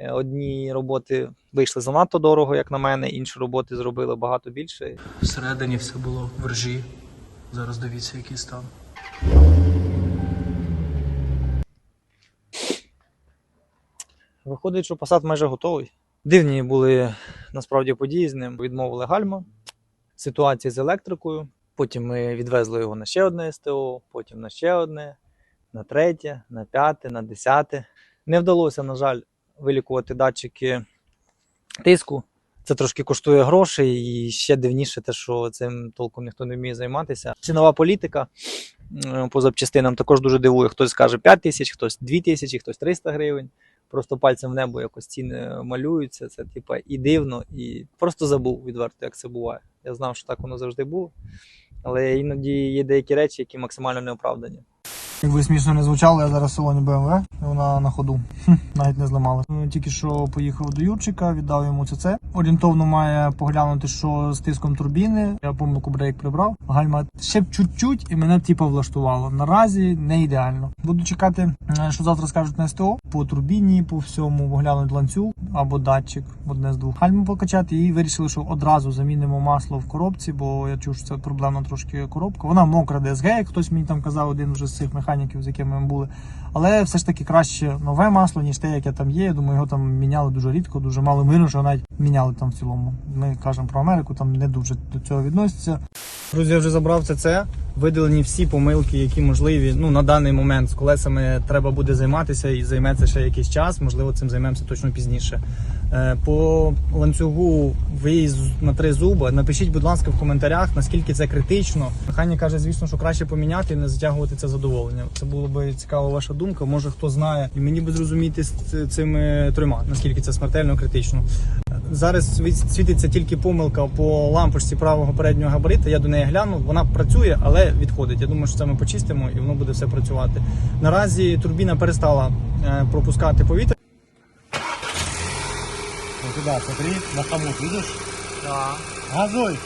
Е, Одні роботи вийшли занадто дорого, як на мене, інші роботи зробили багато більше. Всередині все було в ржі. Зараз дивіться, який стан. Виходить, що посад майже готовий. Дивні були насправді події з ним. Відмовили гальма, ситуація з електрикою. Потім ми відвезли його на ще одне СТО, потім на ще одне, на третє, на п'яте, на десяте. Не вдалося, на жаль, вилікувати датчики тиску. Це трошки коштує грошей, і ще дивніше, те, що цим толком ніхто не вміє займатися. Цінова політика по запчастинам також дуже дивує. Хтось скаже 5 тисяч, хтось 2 тисячі, хтось 300 гривень. Просто пальцем в небо якось ціни малюються. Це типа і дивно, і просто забув відверто, як це буває. Я знав, що так воно завжди було. Але іноді є деякі речі, які максимально неоправдані. Якби смішно не звучало, я зараз в салоні BMW, вона на ходу. Навіть не зламала. Ну, Тільки що поїхав до Юрчика, віддав йому ЦЦ. Орієнтовно має поглянути, що з тиском турбіни. Я помилку брейк прибрав. Гальма ще б чуть-чуть і мене типу влаштувало. Наразі не ідеально. Буду чекати, е, що завтра скажуть на СТО. По турбіні, по всьому оглянуть ланцюг або датчик, одне з двох. Гальму покачати і вирішили, що одразу замінимо масло в коробці, бо я чув, що це проблемна трошки коробка. Вона мокра ДСГ, як хтось мені там казав, один вже з цих механіків, з якими ми були. Але все ж таки краще нове масло, ніж те, яке там є. Я думаю, його там міняли дуже рідко, дуже мало мирно, що навіть міняли там в цілому. Ми кажемо про Америку, там не дуже до цього відносяться. Друзі, я вже забрав ЦЦ. Видалені всі помилки, які можливі. Ну на даний момент з колесами треба буде займатися і займеться ще якийсь час. Можливо, цим займемося точно пізніше. Е, По ланцюгу виїзд на три зуби. Напишіть, будь ласка, в коментарях, наскільки це критично. Механік каже, звісно, що краще поміняти і не затягувати це задоволення. Це було би цікава ваша думка. Може хто знає, і мені би зрозуміти з цими трьома, наскільки це смертельно критично. Зараз світиться тільки помилка по лампочці правого переднього габарита. Я до неї гляну, вона працює, але відходить. Я думаю, що це ми почистимо і воно буде все працювати. Наразі турбіна перестала е, пропускати повітря. Туда, смотри, на хомут, видишь? Да. Газуй!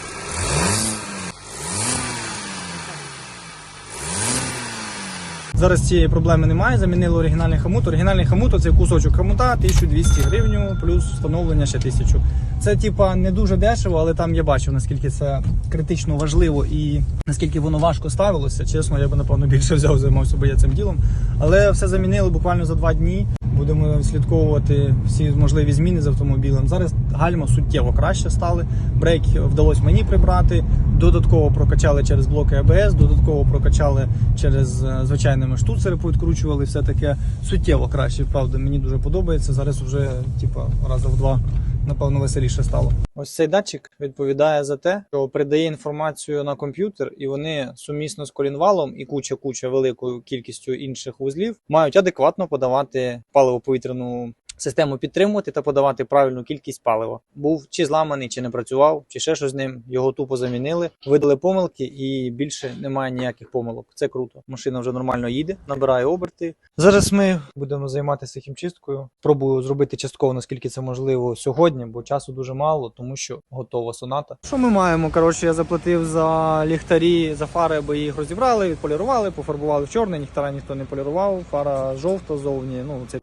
Зараз цієї проблеми немає. Замінили оригінальний хомут. Оригінальний хомут це кусочок хомута, 1200 гривень, плюс встановлення ще 1000. Це типа не дуже дешево, але там я бачив, наскільки це критично важливо і наскільки воно важко ставилося. Чесно, я б напевно більше взяв, займався би я цим ділом. Але все замінили буквально за два дні. Будемо слідковувати всі можливі зміни з автомобілем. Зараз гальма суттєво краще стали. Брейк вдалося мені прибрати. Додатково прокачали через блоки АБС, додатково прокачали через е, звичайними штуцери, підкручували все таке суттєво краще. Правда, мені дуже подобається. Зараз вже типа раза в два напевно веселіше стало. Ось цей датчик відповідає за те, що передає інформацію на комп'ютер, і вони сумісно з колінвалом і куча-куча великою кількістю інших вузлів мають адекватно подавати паливо-повітряну систему підтримувати та подавати правильну кількість палива. Був чи зламаний, чи не працював, чи ще щось з ним. Його тупо замінили, видали помилки, і більше немає ніяких помилок. Це круто. Машина вже нормально їде, набирає оберти. Зараз ми будемо займатися хімчисткою. Пробую зробити частково, наскільки це можливо сьогодні, бо часу дуже мало, тому що готова соната. Що ми маємо? Коротше, я заплатив за ліхтарі, за фари, аби їх розібрали, відполірували, пофарбували в чорний, ліхтара ніхто не полірував, фара жовта зовні. Ну це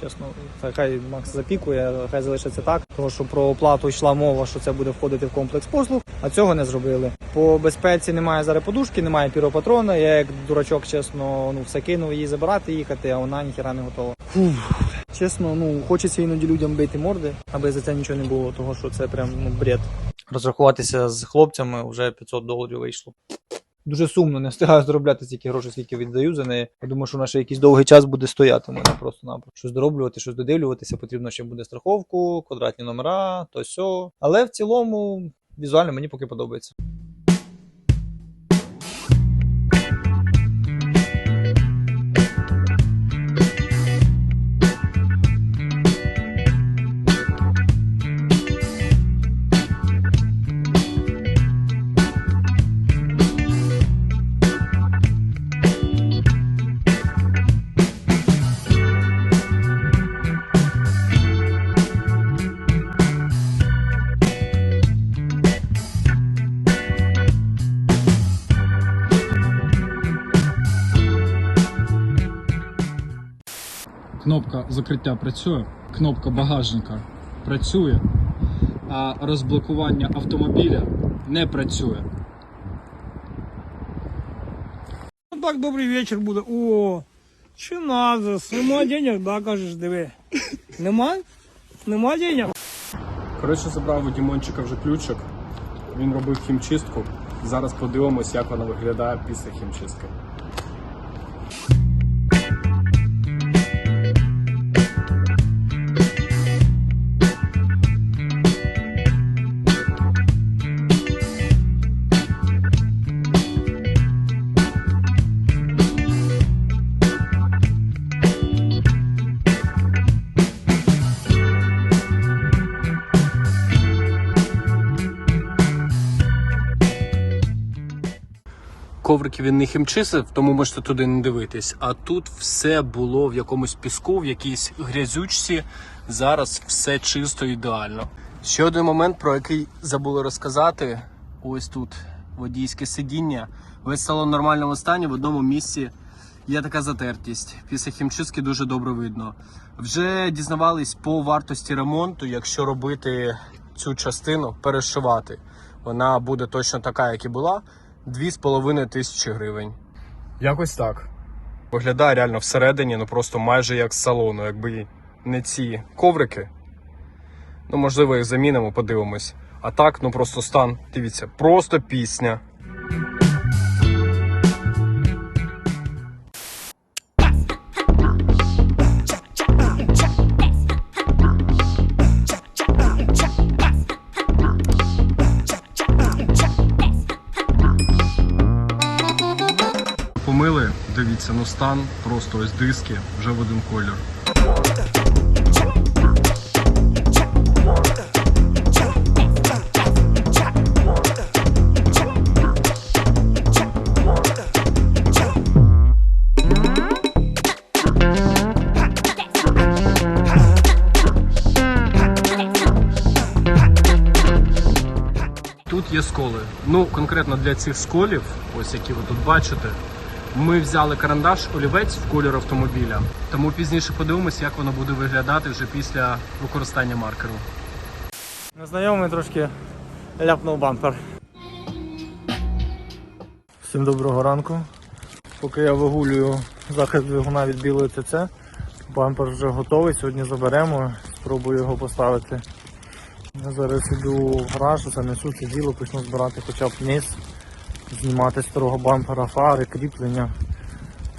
чесно, хай- Макс запікує, хай залишиться так. Тому що про оплату йшла мова, що це буде входити в комплекс послуг, а цього не зробили. По безпеці немає зараз подушки, немає піропатрона. Я як дурачок, чесно, ну все кинув її забирати, їхати, а вона ніхіра не готова. Фух. Чесно, ну хочеться іноді людям бити морди, аби за це нічого не було, того що це прям ну, бред. Розрахуватися з хлопцями вже 500 доларів вийшло. Дуже сумно, не встигаю заробляти стільки грошей, скільки віддаю за неї. Я думаю, що вона ще якийсь довгий час буде стояти у мене просто напросто. Щось дороблювати, щось додивлюватися. Потрібно ще буде страховку, квадратні номера, то сьо. Але в цілому візуально мені поки подобається. Кнопка закриття працює. кнопка багажника працює, а розблокування автомобіля не працює. Ну так добрий вечір буде. О, чи надо? Нема денег, да, кажеш, диви. Нема? Нема денег? Коротше, забрав у Дімончика вже ключик. Він робив хімчистку. Зараз подивимось, як вона виглядає після хімчистки. Коврики він не хімчисив, тому можете туди не дивитись. А тут все було в якомусь піску, в якійсь грязючці. Зараз все чисто ідеально. Ще один момент, про який забули розказати. Ось тут водійське сидіння. Весь салон в нормальному стані. В одному місці є така затертість. Після хімчистки дуже добре видно. Вже дізнавались по вартості ремонту, якщо робити цю частину, перешивати. Вона буде точно така, як і була. 2,5 тисячі гривень. Якось так. Виглядає реально всередині, ну просто майже як з салону, якби не ці коврики. Ну, можливо, їх замінимо, подивимось. А так, ну просто стан, дивіться, просто пісня. Стан, просто ось диски, вже в один колір. Тут є сколи. Ну, конкретно для цих сколів, ось які ви тут бачите, ми взяли карандаш олівець в кольор автомобіля. Тому пізніше подивимося, як воно буде виглядати вже після використання маркеру. Незнайомий трошки ляпнув бампер. Всім доброго ранку. Поки я вигулюю захист двигуна від білої ТЦ, бампер вже готовий, сьогодні заберемо, спробую його поставити. Я зараз йду в гараж, занесу це діло, почну збирати хоча б низ, знімати старого бампера фари, кріплення.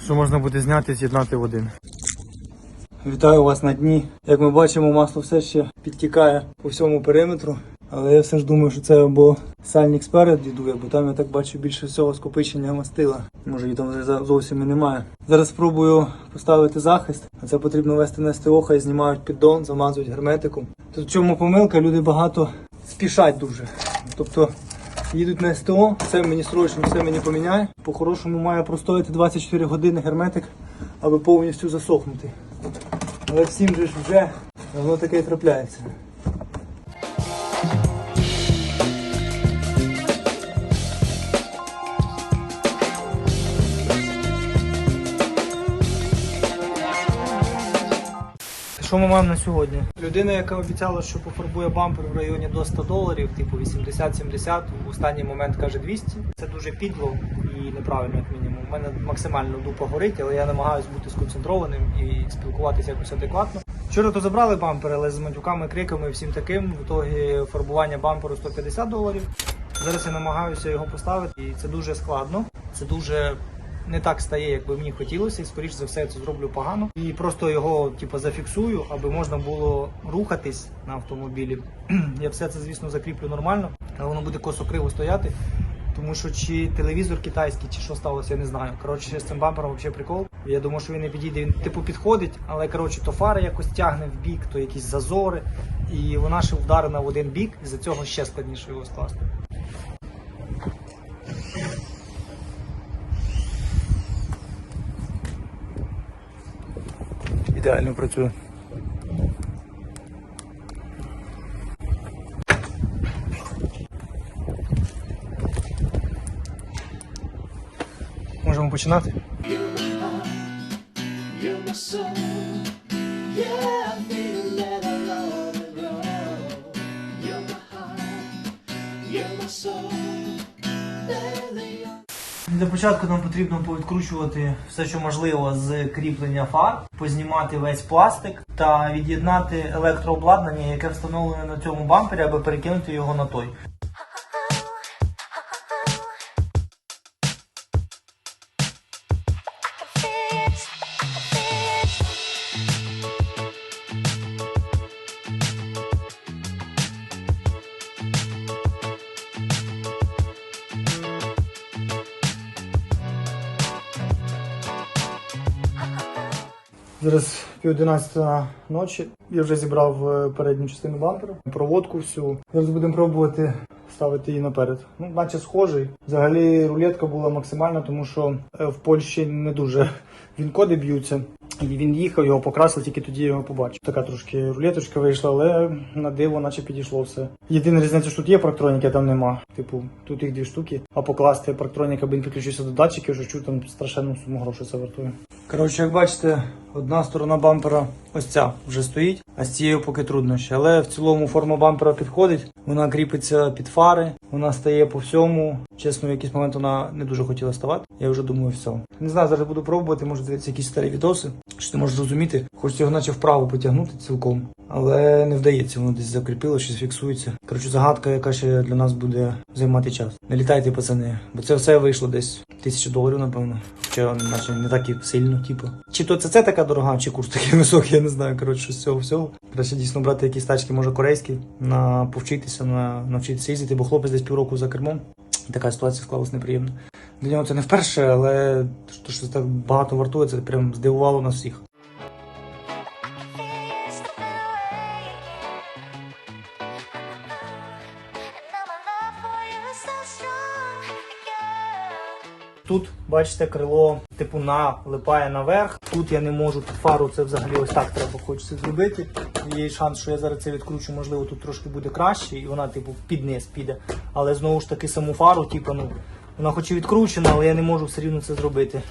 Що можна буде зняти і з'єднати в один. Вітаю вас на дні. Як ми бачимо, масло все ще підтікає по всьому периметру. Але я все ж думаю, що це або сальник спереду дує, бо там я так бачу більше всього скопичення мастила. Може її там зовсім і немає. Зараз спробую поставити захист. А це потрібно вести на СТО, хай знімають піддон, замазують герметиком. Тут в чому помилка, люди багато спішать дуже. Тобто їдуть на СТО, все мені срочно, все мені поміняє. По-хорошому має простояти 24 години герметик, аби повністю засохнути. Але всім же ж вже воно таке і трапляється. Що ми маємо на сьогодні? Людина, яка обіцяла, що пофарбує бампер в районі до 100 доларів, типу 80-70, в останній момент каже 200. Це дуже підло і неправильно, як мінімум. У мене максимально дупа горить, але я намагаюся бути сконцентрованим і спілкуватися якось адекватно. Вчора то забрали бампер, але з матюками, криками, всім таким. В ітогі фарбування бамперу 150 доларів. Зараз я намагаюся його поставити, і це дуже складно. Це дуже не так стає, як би мені хотілося, і скоріш за все я це зроблю погано. І просто його типу, зафіксую, аби можна було рухатись на автомобілі. Я все це, звісно, закріплю нормально, але воно буде косо криво стояти. Тому що чи телевізор китайський, чи що сталося, я не знаю. Коротше, з цим бампером взагалі прикол. Я думаю, що він не підійде. Він типу підходить, але коротше, то фара якось тягне в бік, то якісь зазори, і вона ще вдарена в один бік, і за цього ще складніше його скласти. ідеально працює. Можемо починати. You're my soul. There they are. Для початку нам потрібно повідкручувати все, що можливо з кріплення фар, познімати весь пластик та від'єднати електрообладнання, яке встановлене на цьому бампері, аби перекинути його на той. Зараз пів одинадцята ночі. Я вже зібрав е, передню частину бампера, проводку всю. Зараз будемо пробувати ставити її наперед. Ну, наче схожий. Взагалі рулетка була максимальна, тому що е, в Польщі не дуже він-коди б'ються. І він їхав, його покрасили, тільки тоді його побачив. Така трошки рулеточка вийшла, але на диво, наче підійшло все. Єдина різниця, що тут є парктроніки, а там нема. Типу, тут їх дві штуки. А покласти парктронік, аби він підключився до датчиків, вже чую там страшенну суму грошей це вартує. Коротше, як бачите, одна сторона бампера ось ця вже стоїть, а з цією поки труднощі. Але в цілому форма бампера підходить, вона кріпиться під фари, вона стає по всьому. Чесно, в якийсь момент вона не дуже хотіла ставати. Я вже думаю, все. Не знаю, зараз буду пробувати, може дивитися якісь старі відоси, що ти можеш зрозуміти. Хочеться його наче вправо потягнути цілком, але не вдається, воно десь закріпило, щось фіксується. Коротше, загадка, яка ще для нас буде займати час. Не літайте, пацани, бо це все вийшло десь тисячу доларів, напевно. Хоча наче не так і сильно, типу. Чи то це, це така дорога, чи курс такий високий, я не знаю. Коротше, з цього всього. Краще дійсно брати якісь тачки, може корейські, на повчитися, на навчитися їздити, бо хлопець десь півроку за кермом. Така ситуація склалась неприємно. Для нього це не вперше, але то, що так багато вартує, це прям здивувало нас всіх. Тут, бачите, крило типу налипає наверх. Тут я не можу під фару, це взагалі ось так треба хочеться зробити. Є шанс, що я зараз це відкручу, можливо, тут трошки буде краще, і вона, типу, під низ піде. Але знову ж таки саму фару, типу, ну, вона хоч і відкручена, але я не можу все рівно це зробити.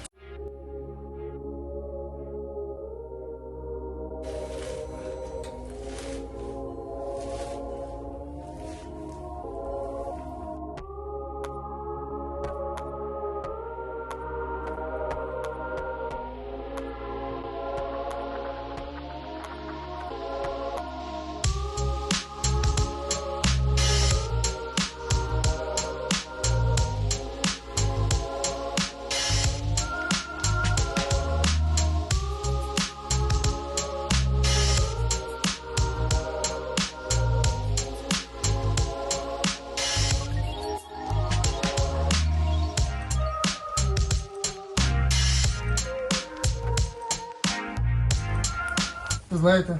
Знаєте,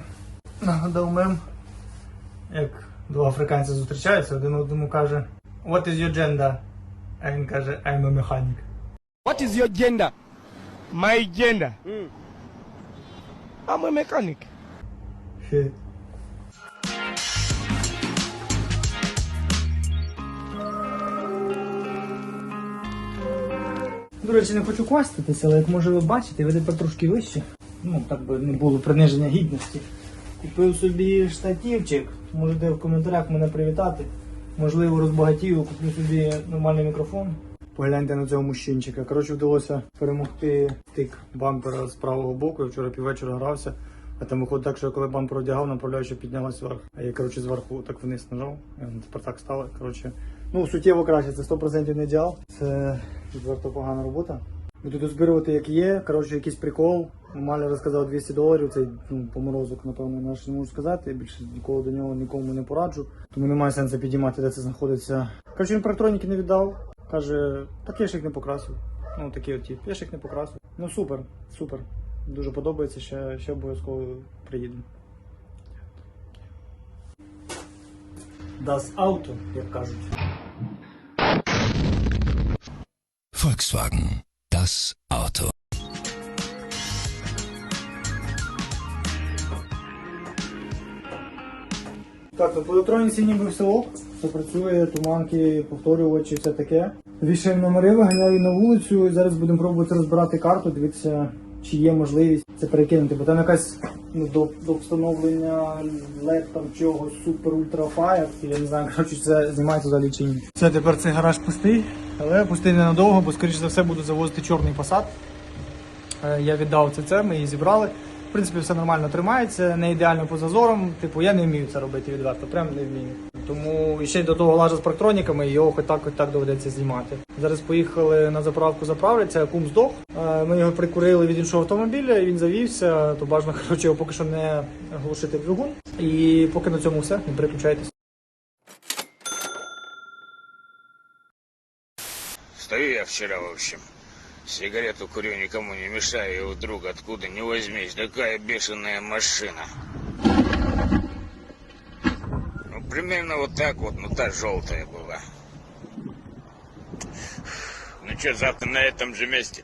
нагадав мем, як два африканці зустрічаються, один одному каже What is your gender? А він каже I'm a mechanic. What is your gender? My gender. I'm a mechanic. До речі, не хочу хвастатися, але як може ви бачите, ви тепер трошки вище. Ну, так би не було приниження гідності. Купив собі штативчик, можете в коментарях мене привітати. Можливо, розбагатію, куплю собі нормальний мікрофон. Погляньте на цього мужчинчика. Коротше, вдалося перемогти тик бампера з правого боку. Я вчора піввечора грався. А там виходить так, що я коли бампер одягав, направляючи піднялась вверх. А я, коротше, зверху так вниз нажав. Тепер так стало. Коротше, ну, суттєво краще, це 100% не ідеал. Це відверто погана робота. Буду дозбирувати як є. Коротше, якийсь прикол. Маля розказав 200 доларів. Це ну, поморозок, напевно, наш не можу сказати. Більше ніколи до нього нікому не пораджу. Тому немає сенсу підіймати, де це знаходиться. Коротше, він парктроніки не віддав. Каже, так я ж їх не покрасив. Ну такий от тип, я ж їх не покрасив. Ну супер, супер. Дуже подобається, ще, ще обов'язково приїду. Das Auto, як кажуть. Volkswagen. Das Auto. Так, по електроніці ніби все ок. Все працює, туманки, повторювачі, все таке. Вішаємо номери, виганяю на вулицю і зараз будемо пробувати розбирати карту, дивитися, чи є можливість це перекинути, бо там якась ну, до, до встановлення LED там чогось супер ультра фаєр, я не знаю, коротше, це знімається взагалі чи ні. Все, тепер цей гараж пустий, але пустий ненадовго, бо скоріше за все буду завозити чорний посад. Е, Я віддав це це, ми її зібрали. В принципі, все нормально тримається, не ідеально по зазорам. Типу, я не вмію це робити відверто, прям не вмію. Тому ще й до того лажа з парктроніками, його хоч так, хоч так доведеться знімати. Зараз поїхали на заправку заправляться, кум здох. Е, Ми його прикурили від іншого автомобіля, він завівся. То бажано коротше його поки що не глушити двигун. І поки на цьому все, не переключайтесь. Стою я вчера, в общем. Сигарету курю, никому не мешаю, и вдруг откуда не возьмись, такая бешеная машина. Ну, примерно вот так вот, ну та желтая была. Ну что, завтра на этом же месте